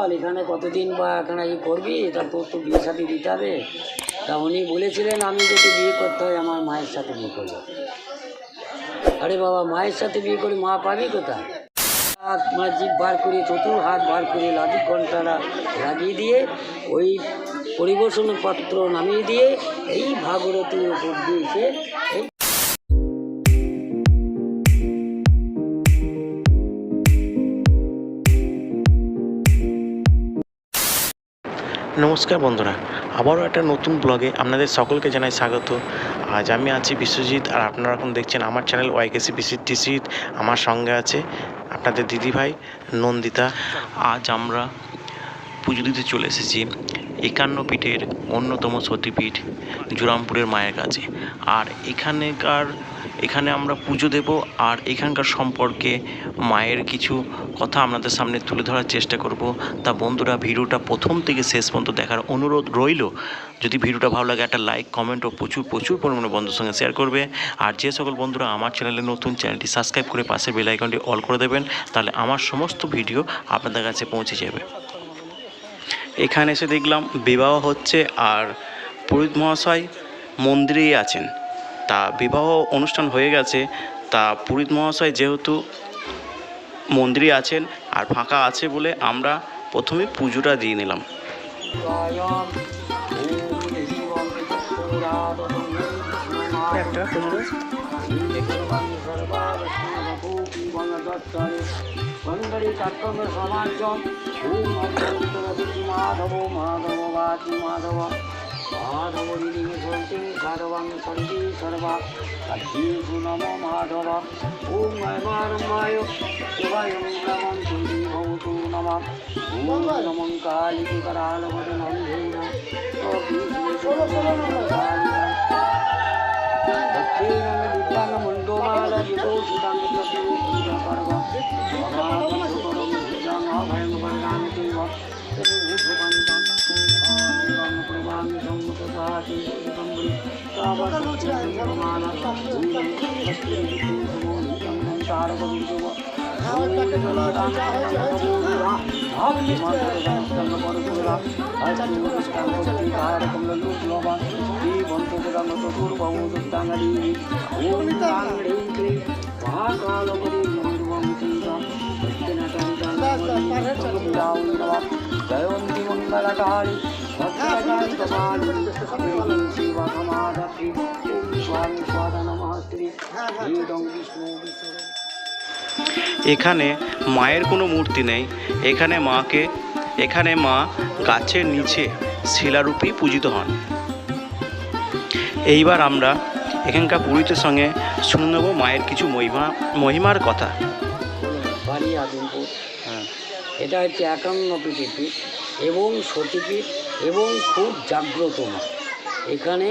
চল এখানে কতদিন বা এখানে ই করবি? তা তোর তো বিয়ে সাথে দিতে হবে। তা উনি বলেছিলেন, আমি যদি বিয়ে করতে হয়, আমার মায়ের সাথে বিয়ে করব। আরে বাবা, মায়ের সাথে বিয়ে করে মা পাবি কোথায়? হাত মানে জিভ বার করে চতুর হাত বার করে লাঠি ঘন্টাটা লাগিয়ে দিয়ে, ওই পরিবেশন পত্র নামিয়ে দিয়ে, এই ভাগরতীর উপর দিয়েছে নমস্কার বন্ধুরা, আবারও একটা নতুন ব্লগে আপনাদের সকলকে জানাই স্বাগত। আজ আমি আছি বিশ্বজিৎ আর আপনারা এখন দেখছেন আমার চ্যানেল ওয়াইকেসি বিশ্বজিৎ আমার সঙ্গে আছে আপনাদের দিদিভাই নন্দিতা। আজ আমরা পুজো দিতে চলে এসেছি। একান্ন পীঠের অন্যতম সতীপীঠ জুরামপুরের মায়ের কাছে। আর এখানেকার, এখানে আমরা পুজো দেব, আর এখানকার সম্পর্কে মায়ের কিছু কথা আপনাদের সামনে তুলে ধরার চেষ্টা করব। তা বন্ধুরা, ভিডিওটা প্রথম থেকে শেষ পর্যন্ত দেখার অনুরোধ রইল। যদি ভিডিওটা ভালো লাগে, একটা লাইক, কমেন্ট ও প্রচুর প্রচুর পরিমাণে বন্ধুর সঙ্গে শেয়ার করবে। আর যে সকল বন্ধুরা আমার চ্যানেলে নতুন, চ্যানেলটি সাবস্ক্রাইব করে পাশে বেল আইকনটি অল করে দেবেন, তাহলে আমার সমস্ত ভিডিও আপনাদের কাছে পৌঁছে যাবে। এখানে এসে দেখলাম বিবাহ হচ্ছে আর পুরোহিত মহাশয় মন্দিরেই আছেন। তা বিবাহ অনুষ্ঠান হয়ে গেছে, তা পুরোহিত মহাশয় যেহেতু মন্দিরে আছেন আর ফাঁকা আছে বলে আমরা প্রথমে পুজোটা দিয়ে নিলাম। একটা श्रीवत्सरे पण्डरीचक्रसमाजम् ॐ माधवो माधव वाचि माधव माधव निधिं सर्वं सर्वे सर्वा कद्येषु नमो माधव ॐ ऐवारम्भाय शिवायं नमं तुरी भवतु नमः ॐ नमं कालिकरालवदनं धीन दक्षिणं विद्वान् मण्डोमालविदोषितं তাবসমানা ভূমিং ভক্তি বিষ্ণু সমো এখানে মায়ের কোনো মূর্তি নেই। এখানে মাকে এখানে মা গাছের নিচে শিলারূপী পূজিত হন। এইবার আমরা এখানকার পুরীতের সঙ্গে শুনে নেব মায়ের কিছু মহিমা মহিমার কথা। বাড়ি আদিমপুর। হ্যাঁ। এটা হচ্ছে একান্ন পীঠ এবং সতীপীঠ এবং খুব জাগ্রত মা। এখানে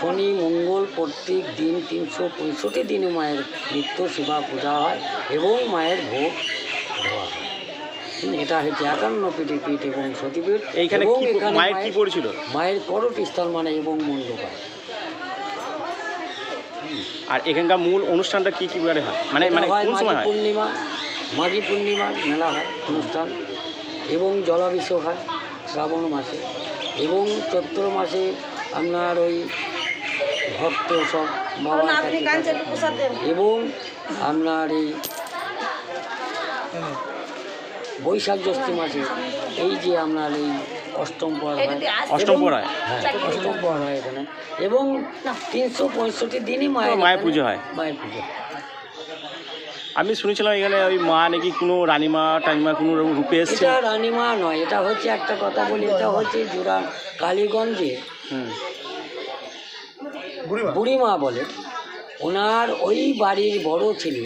শনি মঙ্গল প্রত্যেক দিন তিনশো পঁয়ষট্টি দিনে মায়ের নিত্য সেবা পূজা হয় এবং মায়ের ভোগ দেওয়া হয়। এটা হচ্ছে একান্ন পীঠের পীঠ এবং সতীপীঠ এইখানে এখানে মায়ের কি পড়েছিল? মায়ের করট স্থল মানে এবং মণ্ডপ আর এখানকার মূল অনুষ্ঠানটা কি কি বারে হয়? মানে মানে কোন মাঘী সময় হয়? পূর্ণিমা মাঘী পূর্ণিমার মেলা হয় অনুষ্ঠান এবং জলাভিষেক হয় শ্রাবণ মাসে এবং চৈত্র মাসে আপনার ওই ভক্ত সব এবং আপনার এই বৈশাখ জ্যৈষ্ঠ মাসে এই যে আপনার এই অষ্টম পর হয় অষ্টম পড়ায় হ্যাঁ। অষ্টম পর হয় এখানে। এবং তিনশো পঁয়ষট্টি দিনই মায়ের মায়ের পুজো হয়। মায়ের পুজো। আমি শুনেছিলাম এখানে ওই মা নাকি কোনো রানীমা টানিমা কোনো রূপে এসছে। এটা রানীমা নয় এটা হচ্ছে একটা কথা বলি এটা হচ্ছে জোড়া কালীগঞ্জে বুড়িমা? বলে ওনার ওই বাড়ির বড় ছেলে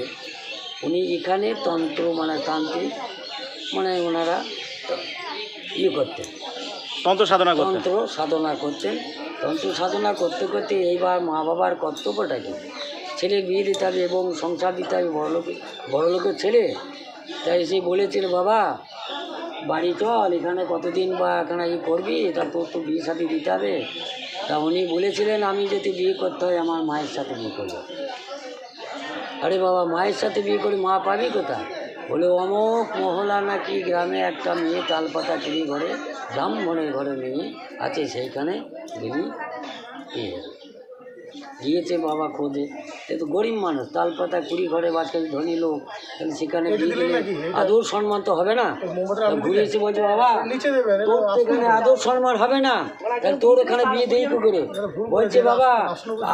উনি এখানে তন্ত্র মানে তান্ত্রিক মানে ওনারা ইয়ে করতেন। তন্ত্র সাধনা তন্ত্র সাধনা করতেন। তন্ত্র সাধনা করতে করতে এইবার মা বাবার কর্তব্যটা কি? ছেলে বিয়ে দিতে হবে এবং সংসার দিতে হবে বড় লোকের বড় লোকের ছেলে? তাই সে বলেছিল বাবা বাড়ি চল, এখানে কতদিন বা এখানে ই করবি? তা তোর তো বিয়ে সাথে দিতে হবে। তা উনি বলেছিলেন আমি যদি বিয়ে করতে হয়, আমার মায়ের সাথে বিয়ে করব। আরে বাবা, মায়ের সাথে বিয়ে করে মা পাবি কোথায়? বলে, অমুক মহলা নাকি গ্রামে একটা মেয়ে তালপাতা চুরি ঘরে, ব্রাহ্মণের ঘরে মেয়ে আছে, সেইখানে যাবে। গিয়েছে বাবা খোঁজে। সে তো গরিব মানুষ তালপাতা কুড়ি ঘরে বাচ্চা ধনী লোক তাহলে সেখানে আদর সম্মান তো হবে না? ঘুরে এসে বলছে বাবা তোর তো এখানে আদর সম্মান হবে না। তাহলে তোর এখানে বিয়ে দেই কি করে। বলছে বাবা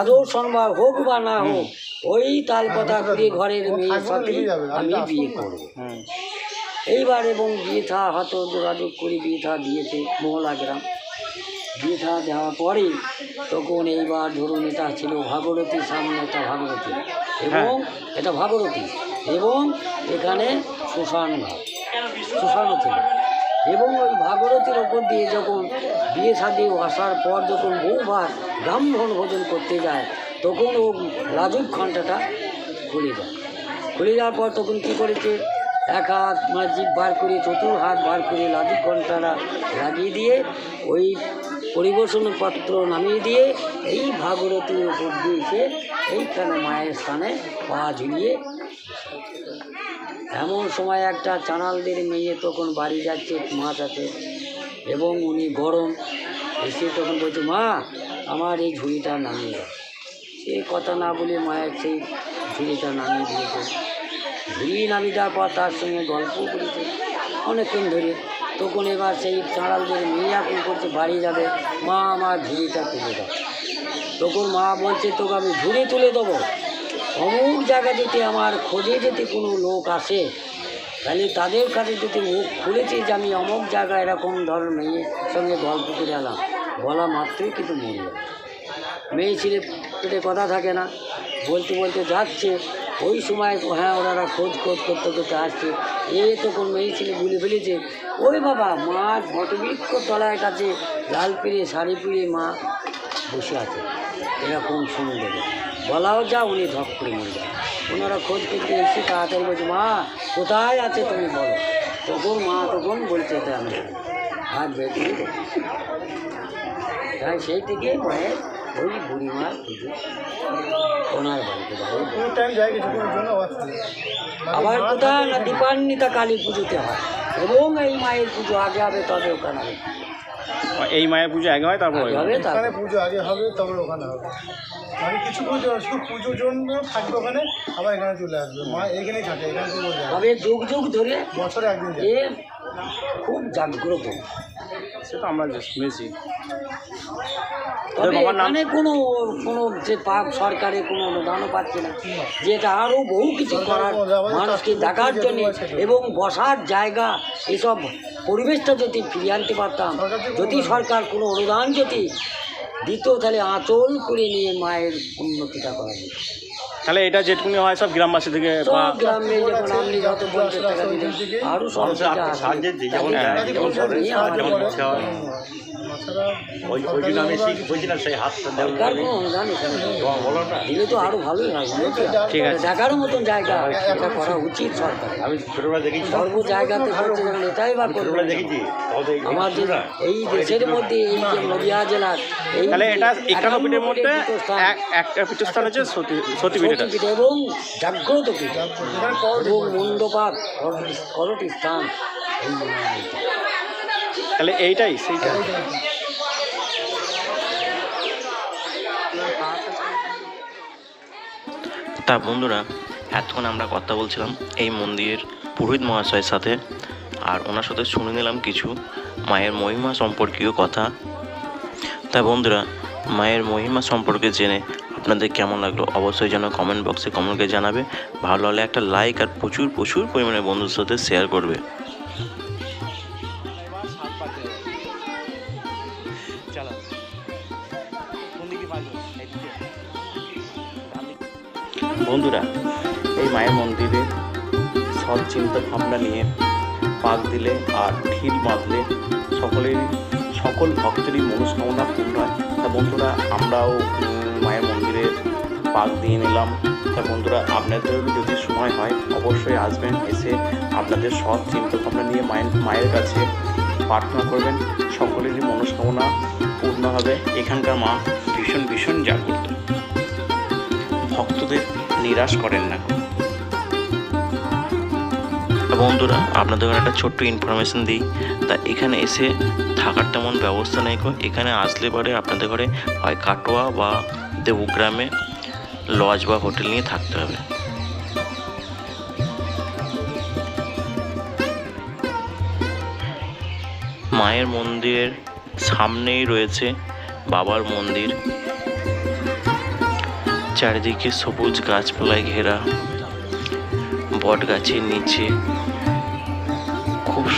আদর সম্মান হোক বা না হোক ওই তালপাতা কুড়ি ঘরের মেয়ের সাথে আমি বিয়ে করব। এইবার এবং বিয়ে থা হয়তো যোগাযোগ করে বিয়ে থা দিয়েছে মহলা গ্রাম। বিয়ে থা দেওয়ার পরে তখন এইবার ধরুন এটা ছিল ভাগরতী সামনে একটা ভাগরতী এবং এটা ভাগরতী এবং এখানে শ্মশান ঘাট শ্মশানও ছিল। এবং ওই ভাগরতীর ওপর দিয়ে যখন বিয়ে শাদি আসার পর যখন বহুবার ব্রাহ্মণ ভোজন করতে যায় তখন ও রাজুক ঘণ্টাটা খুলে যায়। খুলে যাওয়ার পর তখন কী করেছে? এক হাত মানে জিভ বার করে চতুর হাত বার করে লাজুক ঘণ্টাটা লাগিয়ে দিয়ে ওই পরিবেশন পত্র নামিয়ে দিয়ে এই ভাগরতীর উপর দিয়ে এইখানে মায়ের স্থানে পা ঝুলিয়ে এমন সময় একটা চানালদের মেয়ে তখন বাড়ি যাচ্ছে মাছ আছে এবং উনি গরম এসে তখন বলছে, মা, আমার এই ঝুড়িটা নামিয়ে দাও। সে কথা না বলে মায়ের সেই ঝুড়িটা নামিয়ে দিয়েছে। ঝুড়ি নামিয়ে দেওয়ার পর তার সঙ্গে গল্প করেছে অনেকক্ষণ ধরে। তখন এবার সেই চাঁড়ালদের মেয়ে কী করছে, বাড়ি যাবে। মা আমার ঝুড়িটা তুলে দাও। তখন মা বলছে, তোকে আমি ঝুড়ি তুলে দেবো। অমুক জায়গা যদি আমার খোঁজে যদি কোনো লোক আসে, তাহলে তাদের কাছে যদি মুখ খুলেছে যে আমি অমুক জায়গায় এরকম ধরনের মেয়ের সঙ্গে গল্প করে এলাম, বলা মাত্রই কিন্তু মরে মেয়ে ছেলে পেটে কথা থাকে না। বলতে বলতে যাচ্ছে ওই সময় হ্যাঁ ওনারা খোঁজ খোঁজ করতে করতে আসছে। এ তখন মেয়ে ছেলে ভুলে ফেলেছে। ওই বাবা মা বটবৃক্ষ তলায় কাছে লাল পিড়ে শাড়ি পিড়ে মা বসে আছে। এরকম শুনে দেবে। বলাও যা, উনি ধপ করে মরে যায় ওনারা খোঁজ করতে এসে তাড়াতাড়ি বলছে, মা, কোথায় আছে তুমি বলো? তখন মা তখন বলছে, এটা আমি। হাত দেখি। তাই সেই থেকে মায়ের ওই বুড়িমার পুজো ওনার বাড়িতে কোনো টাইম যায় কিছুক্ষণের জন্য আবার কোথায়? না দীপান্বিতা কালী পুজোতে হয়। এবং এই মায়ের পুজো আগে হবে তবে ওখানে হবে। এই মায়ের পুজো আগে হয় তারপর এখানে পুজো আগে হবে তবে ওখানে হবে। মানে কিছু পুজো শুধু পুজোর জন্য থাকবে ওখানে আবার এখানে চলে আসবে। মা এখানেই থাকে এখানে পুজো তবে যুগ যুগ ধরে বছরে একদিন খুব জাগ্রত। সে তো আমরা শুনেছি। তবে? এখানে কোনো কোনো যে পাপ সরকারে কোনো অনুদানও পাচ্ছে না যেটা আরও বহু কিছু করার মানুষকে দেখার জন্য এবং বসার জায়গা এসব পরিবেশটা যদি ফিরিয়ে আনতে পারতাম যদি সরকার কোনো অনুদান যদি দিত তাহলে আঁচল করে নিয়ে মায়ের উন্নতিটা করা যেত তাহলে এটা যেটুকুনি হয় সব গ্রামবাসী থেকে বা সব গ্রামে যেমন ইচ্ছা হয়। তাছাড়া ওই ওই জন্য আমি শিখ বলছিলাম সেই হাতটা দেওয়া কোনো অনুদান এখানে বলো না। দিলে তো আরও ভালোই হয় ঠিক আছে। দেখার মতন জায়গা এটা করা উচিত সরকার আমি ছোটবেলা দেখেছি। সর্ব জায়গাতে এটাই বা করবে দেখেছি। আমাদের এই দেশের মধ্যে এই যে নদিয়া জেলার এই তাহলে এটা একান্ন পিঠের মধ্যে একটা পীঠস্থান হচ্ছে সতী সতীপীঠটা এবং জাগ্রত পীঠ এবং মুন্ডপাত করটি স্থান। এই। তাহলে এইটাই, সেইটা। তা বন্ধুরা, এতক্ষণ আমরা কথা বলছিলাম এই মন্দিরের পুরোহিত মহাশয়ের সাথে, আর ওনার সাথে শুনে নিলাম কিছু মায়ের মহিমা সম্পর্কীয় কথা। তা বন্ধুরা, মায়ের মহিমা সম্পর্কে জেনে আপনাদের কেমন লাগল অবশ্যই যেন কমেন্ট বক্সে কমেন্টকে জানাবে। ভালো হলে একটা লাইক আর প্রচুর প্রচুর পরিমাণে বন্ধুর সাথে শেয়ার করবে। মায়ের মন্দিরে সব চিন্তা ভাবনা নিয়ে পাক দিলে আর ঢিল বাঁধলে সকলেরই সকল ভক্তেরই মনস্কামনা পূর্ণ হয়। তা বন্ধুরা, আমরাও মায়ের মন্দিরে পাক দিয়ে নিলাম। তা বন্ধুরা, আপনাদেরও যদি সময় হয়, অবশ্যই আসবেন, এসে আপনাদের সব চিন্তা ভাবনা নিয়ে মায়ের মায়ের কাছে প্রার্থনা করবেন। সকলেরই মনস্কামনা পূর্ণ হবে। এখানকার মা ভীষণ ভীষণ জাগ্রত। ভক্তদের নিরাশ করেন না। বন্ধুরা, আপনাদের একটা ছোট্ট ইনফরমেশন দিই। তা এখানে এসে থাকার তেমন ব্যবস্থা নেই গো। এখানে আসলে পরে আপনাদের ঘরে হয় কাটোয়া বা দেবগ্রামে লজ বা হোটেল নিয়ে থাকতে হবে। মায়ের মন্দিরের সামনেই রয়েছে বাবার মন্দির। চারিদিকে সবুজ গাছপালায় ঘেরা বট গাছের নিচে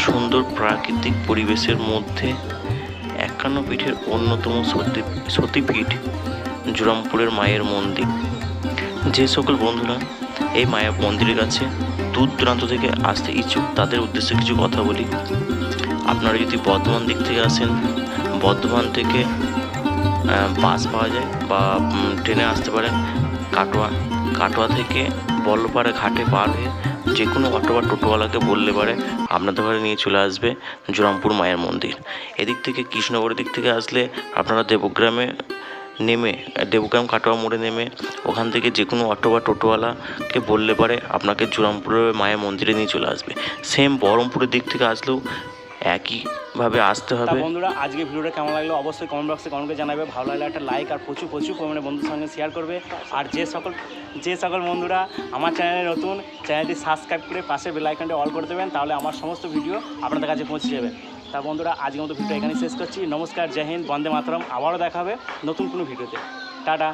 সুন্দর প্রাকৃতিক পরিবেশের মধ্যে একান্ন পীঠের অন্যতম সতী সতীপীঠ জুরামপুরের মায়ের মন্দির। যে সকল বন্ধুরা এই মায়ের মন্দিরের কাছে দূর দূরান্ত থেকে আসতে ইচ্ছুক, তাদের উদ্দেশ্যে কিছু কথা বলি। আপনারা যদি বর্ধমান দিক থেকে আসেন, বর্ধমান থেকে বাস পাওয়া যায় বা ট্রেনে আসতে পারেন কাটোয়া কাটোয়া থেকে বল্লপাড়া ঘাটে পার হয়ে যে কোনো অটো বা টোটোওয়ালাকে বললে পারে আপনাদের ঘরে নিয়ে চলে আসবে জোরামপুর মায়ের মন্দির। এদিক থেকে কৃষ্ণনগরের দিক থেকে আসলে আপনারা দেবগ্রামে নেমে, দেবগ্রাম কাটোয়া মোড়ে নেমে ওখান থেকে যে কোনো অটো বা টোটোওয়ালাকে বললে পারে, আপনাকে জোরামপুরের মায়ের মন্দিরে নিয়ে চলে আসবে। সেম বহরমপুরের দিক থেকে আসলেও একইভাবে আসতে তা হবে। বন্ধুরা আজকে ভিডিওটা কেমন লাগল অবশ্যই কমেন্ট বক্সে কমেন্ট করে জানাবে। ভালো লাগলে একটা লাইক আর প্রচুর প্রচুর পরিমাণে বন্ধুর সঙ্গে শেয়ার করবে। আর যে সকল যে সকল বন্ধুরা আমার চ্যানেলে নতুন চ্যানেলটি সাবস্ক্রাইব করে পাশে বেল আইকনটা অল করে দেবেন তাহলে আমার সমস্ত ভিডিও আপনাদের কাছে পৌঁছে যাবে। তা বন্ধুরা আজকের মতো ভিডিও এখানেই শেষ করছি। নমস্কার জয় হিন্দ বন্দে মাতরম। আবারও দেখা হবে নতুন কোনো ভিডিওতে টাটা।